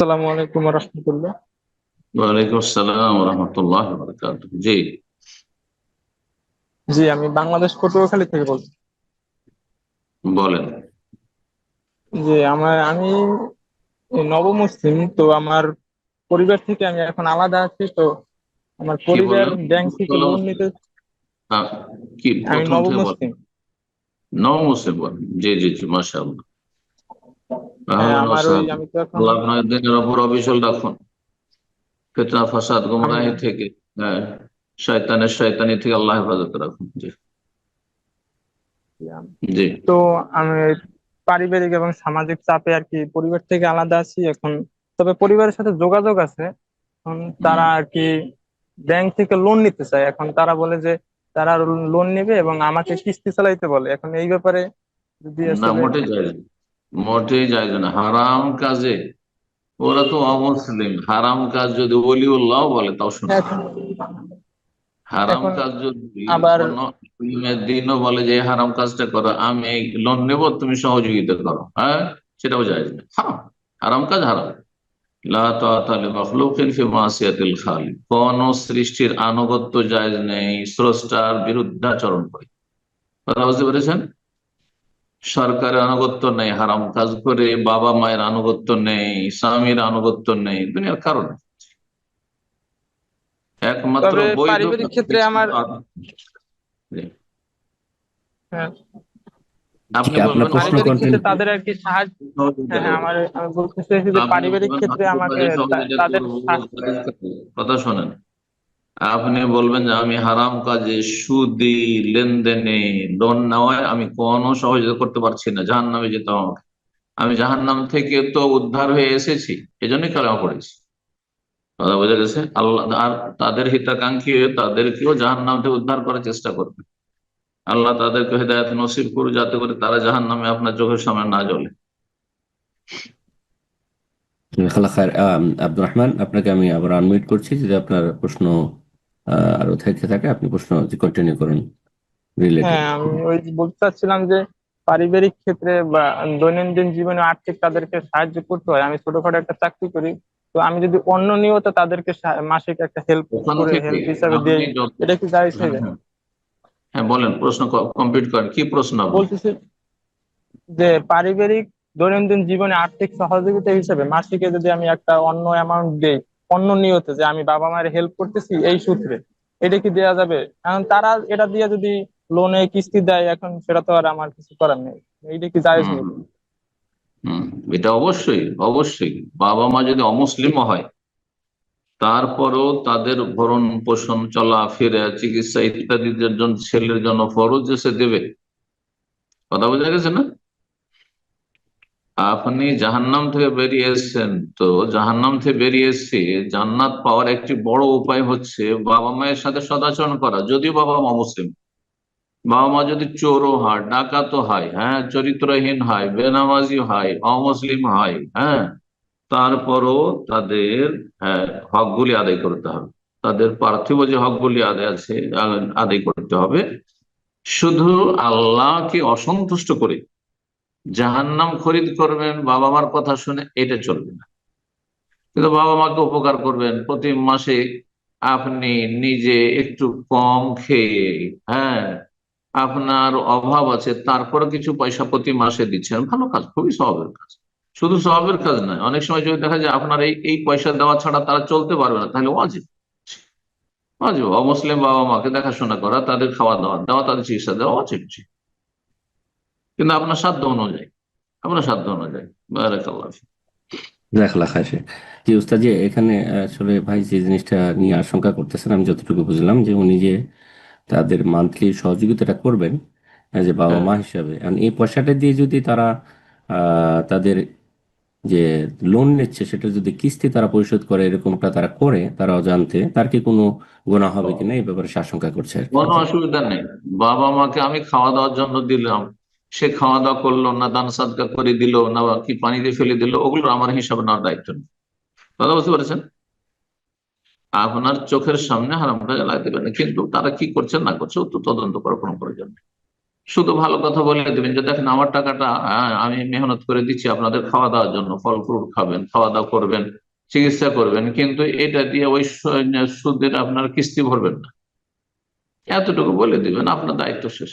আসসালামু আলাইকুম রহমতুল্লাহ। ওয়ালাইকুম আসসালাম রহমতুল্লাহ জি। জি আমি বাংলাদেশ পটুয়াখালী থেকে বলছি। বলেন। যে আমার আমি নবমুসলিম তো আমার পরিবার থেকে আমি এখন আলাদা আছি তো আমার পরিবার ব্যাংক থেকে লোন নিতে কি আমি বলেন। নবমুসলিম নও মুসলিম বলেন। জি জি জি মাশাআল্লাহ। আপনার দিনের উপর অবিচল রাখুন। ফিতনা ফাসাদ গুমরাহি থেকে হ্যাঁ শয়তানের শয়তানি থেকে আল্লাহ হেফাজত রাখুন। জি। জি তো আমি পারিবারিক এবং সামাজিক চাপে আর কি পরিবার থেকে আলাদা আছি এখন। তবে পরিবারের সাথে যোগাযোগ আছে। এখন তারা আর কি ব্যাংক থেকে লোন নিতে চায়। এখন তারা বলে যে তারা লোন নেবে এবং আমাকে কিস্তি চালাইতে বলে। এখন এই ব্যাপারে যদি আসলে মোটেই যায় না হারাম কাজে। ওরা তো অমুসলিম হারাম কাজ যদি ওলিউল্লাহ বলে তাও শোনা হারাম কাজ যদি আবার- দিনও বলে যে হারাম কাজটা করো আমি লোন নেব তুমি সহযোগিতা করো। হ্যাঁ? সেটাও যায় না। হারাম হারাম কাজ হারাম। কোন সৃষ্টির আনুগত্য জায়েজ নেই স্রষ্টার বিরুদ্ধাচরণ করে। কথা বুঝতে পেরেছেন? সরকারের আনুগত্য নেই হারাম কাজ করে বাবা মায়ের আনুগত্য নেই স্বামীর আনুগত্য নেই দুনিয়ার কারণে। একমাত্র পারিবারিক ক্ষেত্রে আমার- হ্যাঁ, তাদের আর কি সাহায্য হ্যাঁ হ্যাঁ আমার আমি বলতে চাইছি যে পারিবারিক ক্ষেত্রে আমাকে বাড়ির তা- সহযোগিতা তাদের কথা শোনেন। আপনি বলবেন যে আমি হারাম কাজে সুদি, লেনদেনে, লোন নেওয়ায় আমি কোনো সহযোগিতা করতে পারছি না। জাহান নামে যেতে আমাকে আমি জাহান নাম থেকে তো উদ্ধার হয়ে এসেছি এই জন্যই কালামা পড়েছি। কথা বোঝা গেছে? আল্লাহ আর তাদের হিতাকাঙ্ক্ষী হয়ে তাদেরকেও জাহান নাম থেকে উদ্ধার করার চেষ্টা করবে আল্লাহ তাদেরকে হেদায়ত নসিব করুক, যাতে করে তারা জাহান নামে আপনার চোখের সামনে না জ্বলে। আব্দুর রহমান, আপনাকে আমি আবার আনমিউট করছি, যদি আপনার প্রশ্ন আরও থেকে থাকে আপনি প্রশ্ন কন্টিনিউ করুন রিলেটেড হ্যাঁ ওই বলতে চাচ্ছিলাম যে পারিবারিক ক্ষেত্রে বা দৈনন্দিন জীবনে আর্থিক তাদেরকে সাহায্য করতে হয়। আমি ছোটখাটো একটা চাকরি করি তো আমি যদি অন্য নিয়ত তাদেরকে মাসিক একটা হেল্প করে হেল্প হিসাবে দিই এটা কি জায়েজ হয়ে হ্যাঁ, যায়? হ্যাঁ। হ্যাঁ। বলেন প্রশ্ন কমপ্লিট করেন কি প্রশ্ন? বলতেছি যে পারিবারিক দৈনন্দিন জীবনে আর্থিক সহযোগিতা হিসেবে মাসিকে যদি আমি একটা অন্য অ্যামাউন্ট দেই অন্য নিয়তে যে আমি বাবা মায়ের হেল্প করতেছি এই সূত্রে। এটা কি দেয়া যাবে? কারণ তারা এটা দিয়ে যদি লোনে কিস্তি দেয় এখন সেটা তো আর আমার কিছু করার নেই। এইটা কি জায়েজ নেই এটা অবশ্যই অবশ্যই। বাবা মা যদি অমুসলিম হয় তারপরও তাদের ভরণ পোষণ চলা চলাফেরা চিকিৎসা ইত্যাদিদের জন্য ছেলের জন্য ফরজ যে সে দেবে। কথা বোঝা গেছে না? আপনি জাহান্নাম থেকে বেরিয়ে এসেছেন। তো জাহান্নাম থেকে বেরিয়ে এসে জান্নাত পাওয়ার একটি বড় উপায় হচ্ছে বাবা মায়ের সাথে সদাচরণ করা। যদিও বাবা মা মুসলিম। বাবা মা যদি চোরও হয়, ডাকাতও হয় হ্যাঁ চরিত্রহীন হয়, বেনামাজি হয়, অমুসলিম হয় হ্যাঁ তারপরও তাদের হ্যাঁ হকগুলি আদায় করতে হবে। তাদের পার্থিব যে হকগুলি আদায় আছে আদায় করতে হবে। শুধু আল্লাহকে অসন্তুষ্ট করে জাহান্নাম খরিদ করবেন বাবা মার কথা শুনে এটা চলবে না। কিন্তু বাবা মাকে উপকার করবেন, প্রতি মাসে আপনি নিজে একটু কম খেয়ে হ্যাঁ আপনার অভাব আছে, তারপরে কিছু পয়সা প্রতি মাসে দিচ্ছেন, ভালো কাজ, খুবই স্বভাবের কাজ। শুধু স্বভাবের কাজ নয়, অনেক সময় যদি দেখা যায় আপনার এই এই পয়সা দেওয়া ছাড়া তারা চলতে পারবে না, তাহলে অজিব অজিব অমুসলিম বাবা মাকে দেখাশোনা করা, তাদের খাওয়া দাওয়া দেওয়া তাদের চিকিৎসা দেওয়া অজিব জি। কিন্তু আপনার সাধ্য অনুযায়ী আপনার সাধ্য অনুযায়ী। বারাকাল্লাহ জি উস্তাদ এখানে আসলে ভাই যে জিনিসটা নিয়ে আশঙ্কা করতেছেন আমি যতটুকু বুঝলাম যে উনি যে তাদের মান্থলি সহযোগিতাটা করবেন যে বাবা মা হিসাবে এই পয়সাটা দিয়ে যদি তারা তাদের যে লোন নিচ্ছে সেটা যদি কিস্তি তারা পরিশোধ করে এরকমটা তারা করে তারা অজান্তে তার কি কোনো গোনা হবে কিনা এই ব্যাপারে আশঙ্কা করছে কোনো অসুবিধা নেই। বাবা মাকে আমি খাওয়া দাওয়ার জন্য দিলাম সে খাওয়া দাওয়া করল না দান সাদকা করে দিল না কি পানিতে ফেলে দিল ওগুলো আমার হিসাবে নেওয়ার দায়িত্ব নেই। কথা বুঝতে পারছেন? আপনার চোখের সামনে হারাম কাজে দেবেন কিন্তু তারা কি করছে না করছে তো তদন্ত করার কোনো প্রয়োজন নেই। শুধু ভালো কথা বলে দেবেন যে দেখেন আমার টাকাটা আহ, আমি মেহনত করে দিচ্ছি আপনাদের খাওয়া দাওয়ার জন্য ফল ফ্রুট খাবেন খাওয়া দাওয়া করবেন চিকিৎসা করবেন কিন্তু এটা দিয়ে ওই সুদের আপনার কিস্তি ভরবেন না। এতটুকু বলে দিবেন আপনার দায়িত্ব শেষ।